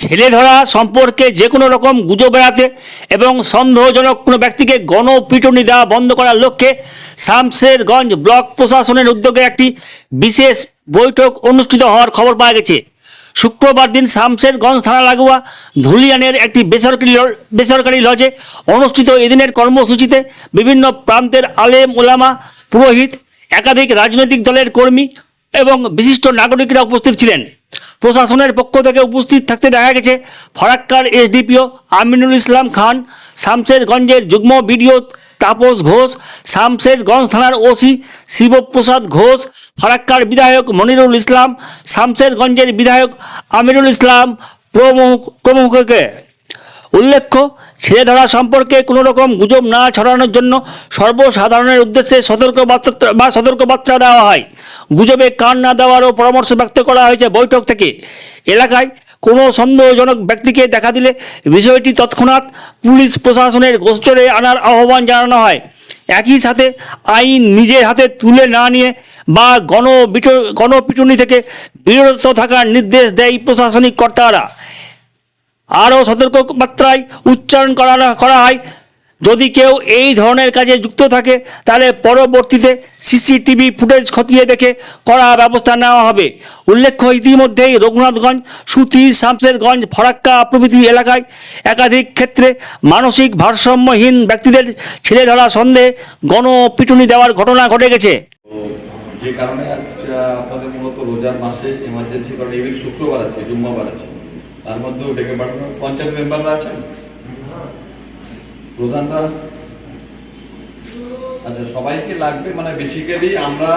ছেলে ধরা সম্পর্কে যে কোনো রকম গুজব বেড়াতে এবং সন্দেহজনক কোনো ব্যক্তিকে গণপিটুনি দেওয়া বন্ধ করার লক্ষ্যে শামশেরগঞ্জ ব্লক প্রশাসনের উদ্যোগে একটি বিশেষ বৈঠক অনুষ্ঠিত হওয়ার খবর পাওয়া গেছে। শুক্রবার দিন শামশেরগঞ্জ থানা লাগোয়া ধুলিয়ানের একটি বেসরকারি বেসরকারি লজে অনুষ্ঠিত এদিনের কর্মসূচিতে বিভিন্ন প্রান্তের আলেম ওলামা পুরোহিত, একাধিক রাজনৈতিক দলের কর্মী এবং বিশিষ্ট নাগরিকরা উপস্থিত ছিলেন। প্রশাসনের পক্ষ থেকে উপস্থিত থাকতে দেখা গেছে ফরাক্কার এসডিপিও আমিনুল ইসলাম খান, শামশেরগঞ্জের যুগ্ম বিডিও তাপস ঘোষ, শামশেরগঞ্জ থানার ওসি শিবপ্রসাদ ঘোষ, ফরাক্কার বিধায়ক মনিরুল ইসলাম, শামশেরগঞ্জের বিধায়ক আমিরুল ইসলাম প্রমুখ প্রমুখকে উল্লেখ্য ছেলে ধরা সম্পর্কে কোনো রকম গুজব না ছড়ানোর জন্য সর্বসাধারণের উদ্দেশ্যে সতর্কবার্তা বা সতর্কবার্তা দেওয়া হয়। গুজবে কান না দেওয়ারও পরামর্শ ব্যক্ত করা হয়েছে বৈঠক থেকে। এলাকায় কোনো সন্দেহজনক ব্যক্তিকে দেখা দিলে বিষয়টি তৎক্ষণাৎ পুলিশ প্রশাসনের গোচরে আনার আহ্বান জানানো হয়। একই সাথে আইন নিজের হাতে তুলে না নিয়ে বা গণ গণপিটুনি থেকে বিরত থাকার নির্দেশ দেয় প্রশাসনিক কর্তারা। আরও সতর্কবার্তায় উচ্চারণ করা করা হয়। যদি কেউ এই ধরনের কাজে যুক্ত থাকে, তাহলে পরবর্তীতে সিসিটিভি ফুটেজ খতিয়ে দেখে করা ব্যবস্থা নেওয়া হবে। উল্লেখ্য, ইতিমধ্যেই রঘুনাথগঞ্জ, সুতি শামশেরগঞ্জ ফরাক্কা প্রভৃতি এলাকায় একাধিক ক্ষেত্রে মানসিক ভারসাম্যহীন ব্যক্তিদের ছেড়ে ধরা সন্দেহে গণপিটুনি দেওয়ার ঘটনা ঘটে গেছে। যে কারণে আপনাদের মূলত রোজার মাসে এমার্জেন্সি কারণে শুক্রবার আছে জুম্মাবার আছে তার মধ্যেও ডেকে পাঠানো পঞ্চায়েত মেম্বাররা আছেন? প্রধানরা? আচ্ছা সবাইকে লাগবে মানে বেসিক্যালি আমরা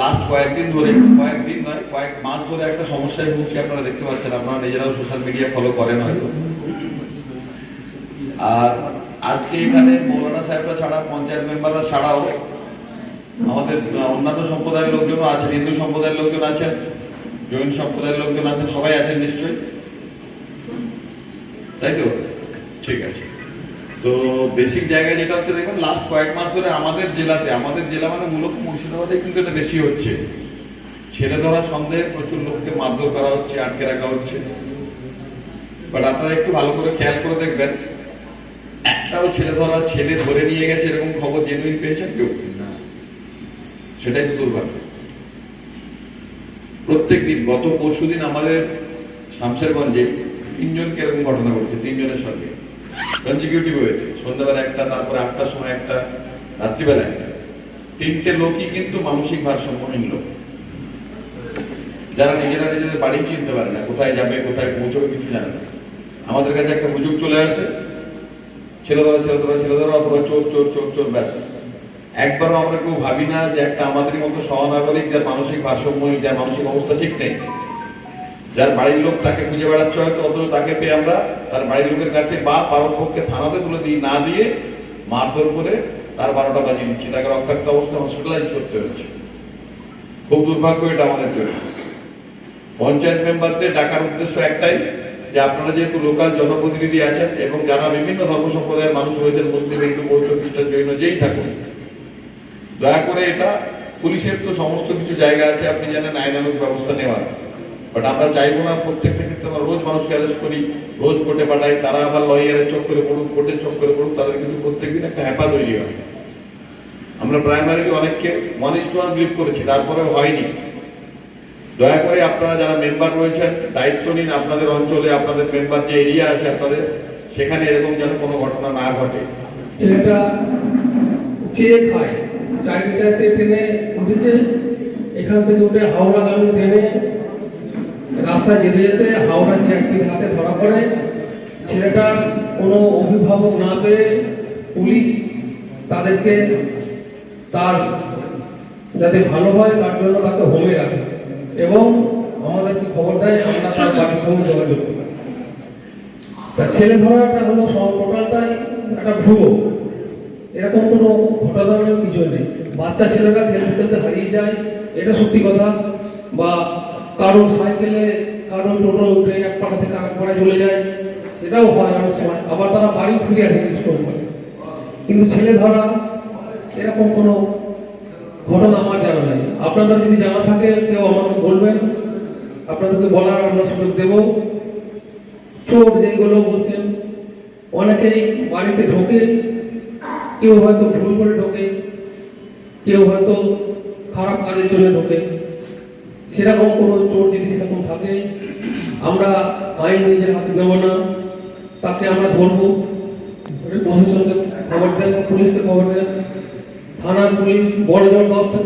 লাস্ট কয়েকদিন ধরে, কয়েকদিন নয়, কয়েক মাস ধরে একটা সমস্যায় ভুগছি, আপনারা দেখতে পাচ্ছেন, আপনারা নিজেরাও সোশ্যাল মিডিয়া ফলো করেন হয়তো। আর আজকে এখানে মৌলানা সাহেবরা ছাড়া, পঞ্চায়েত মেম্বাররা ছাড়াও আমাদের অন্যান্য সম্প্রদায়ের লোকজনও আছেন, হিন্দু সম্প্রদায়ের লোকজন আছেন। জৈন সম্প্রদায়ের লোকজন আছেন, সবাই আছেন নিশ্চয়ই? তাই তো? ঠিক আছে। তো বেসিক জায়গায় যেটা হচ্ছে, দেখবেন লাস্ট কয়েক মাস ধরে আমাদের জেলাতে, আমাদের জেলা মানে মূলত মুর্শিদাবাদে কিন্তু এটা বেশি হচ্ছে। ছেলে ধরা সন্দেহে প্রচুর লোককে মারধর করা হচ্ছে, আটকে রাখা হচ্ছে। বাট আপনারা একটু ভালো করে খেয়াল করে দেখবেন, একটাও ছেলে ধরা ছেলে ধরে নিয়ে গেছে, এরকম খবর জেনুইন পেয়েছেন কেউ? সেটাই তো দুর্ভাগ্য। প্রত্যেক দিন, গত পরশু দিন আমাদের শামশেরগঞ্জে তিনজনকে এরকম ঘটনা ঘটছে? তিনজনের সঙ্গে। কনজিকিউটিভ হয়েছে। সন্ধ্যাবেলা একটা, তারপরে আটটার সময় একটা, রাত্রিবেলা একটা। তিনটে লোকই কিন্তু মানসিক ভারসাম্যহীন লোক। যারা নিজেরা নিজেদের বাড়ি চিনতে পারে না, কোথায় যাবে, কোথায় পৌঁছবে কিছু জানে না। আমাদের কাছে একটা হুজুগ চলে আসে। ছেলে ধরা ছেলে ধরা ছেলে ধরা অথবা চোর চোর চোর চোর, ব্যাস। একবারও আমরা কেউ ভাবি না যে একটা আমাদের মতো সহনাগরিক যার মানসিক ভারসাম্যহীন যার মানসিক অবস্থা ঠিক নেই। যার বাড়ির লোক তাকে খুঁজে বেড়াচ্ছে হয়তো, অথচ তাকে পেয়ে আমরা তার বাড়ির লোকের কাছে বা পারপক্ষে থানাতে তুলে দিই, না দিয়ে মারধর করে তার বারোটা বাজিয়ে দিচ্ছি। তাকে রক্তাক্ত অবস্থায় হসপিটালাইজ করতে হচ্ছে খুব দুর্ভাগ্য এটা আমাদের জন্য। পঞ্চায়েত মেম্বারদের ডাকার উদ্দেশ্য একটাই যে আপনারা যেহেতু লোকাল জনপ্রতিনিধি আছেন এবং যারা বিভিন্ন ধর্ম সম্প্রদায়ের মানুষ রয়েছেন, মুসলিম, হিন্দু, বৌদ্ধ, খ্রিস্টান, জৈন, যেই থাকুন দয়া করে এটা পুলিশের তো সমস্ত কিছু জায়গা আছে, আপনি জানেন আইনানুক ব্যবস্থা নেওয়ার। বাট আমরা চাইব না প্রত্যেকটা ক্ষেত্রে আমরা রোজ মানুষকে অ্যারেস্ট করি, রোজ কোর্টে পাঠাই, তারা আবার লয়ারের চোখ করে পড়ুক কোর্টের চোখ করে পড়ুক, তাদের কিন্তু প্রত্যেকদিন একটা হ্যাপা তৈরি হয়। আমরা প্রাইমারিলি অনেককে one is to one believe করেছি, তারপরেও হয়নি। দয়া করে আপনারা যারা মেম্বার রয়েছেন, দায়িত্ব নিন আপনাদের অঞ্চলে, আপনাদের মেম্বার যে এরিয়া আছে আপনাদের, সেখানে এরকম যেন কোনো ঘটনা না ঘটে। ছেলেটা চেয়ে খায় চাকরি চাইতে ট্রেনে উঠেছে। এখান থেকে উঠে হাওড়াগামী ট্রেনে রাস্তায় যেতে যেতে হাওড়া যে একটি হাতে ধরা পড়ে ছেলেটা কোনো অভিভাবক না পেয়ে পুলিশ তাদেরকে তার যাতে ভালো হয় তার জন্য তাকে হোমে রাখে এবং আমাদেরকে খবর দেয়, আমরা তার বাড়ির সঙ্গে যোগাযোগ করি। তা ছেলে ধরাটা হলো সব টোটালটাই একটা ভুয়ো। এরকম কোনো ঘটনার কিছু নেই বাচ্চা ছেলেরা খেলতে খেলতে হারিয়ে যায়, এটা সত্যি কথা। বা কারোর সাইকেলে কারোর টোটো উঠে এক পাড়া থেকে আরেক পাড়ায় চলে যায়, এটাও হয় অনেক সময়। আবার তারা বাড়ি ফিরে আসে কিছু কিন্তু ছেলে ধরা এরকম কোনো ঘটনা আমার জানা নেই। আপনাদের যদি জানা থাকে, কেউ আমাকে বলবেন। আপনাদেরকে বলার আমরা সুযোগ দেবো। চোর যেগুলো বলছেন, অনেকেই বাড়িতে ঢোকে কেউ হয়তো ভুল করে ঢোকে, কেউ হয়তো খারাপ কাজের জন্য ঢোকে। সেরকম কোনো চোর যদি সেরকম থাকে, আমরা আইন নিজের হাতে নেব না, তাকে আমরা ধরবো। ধরে প্রশাসনকে খবর দেন পুলিশকে খবর দেন থানার পুলিশ, বড় বড় দশ থেকে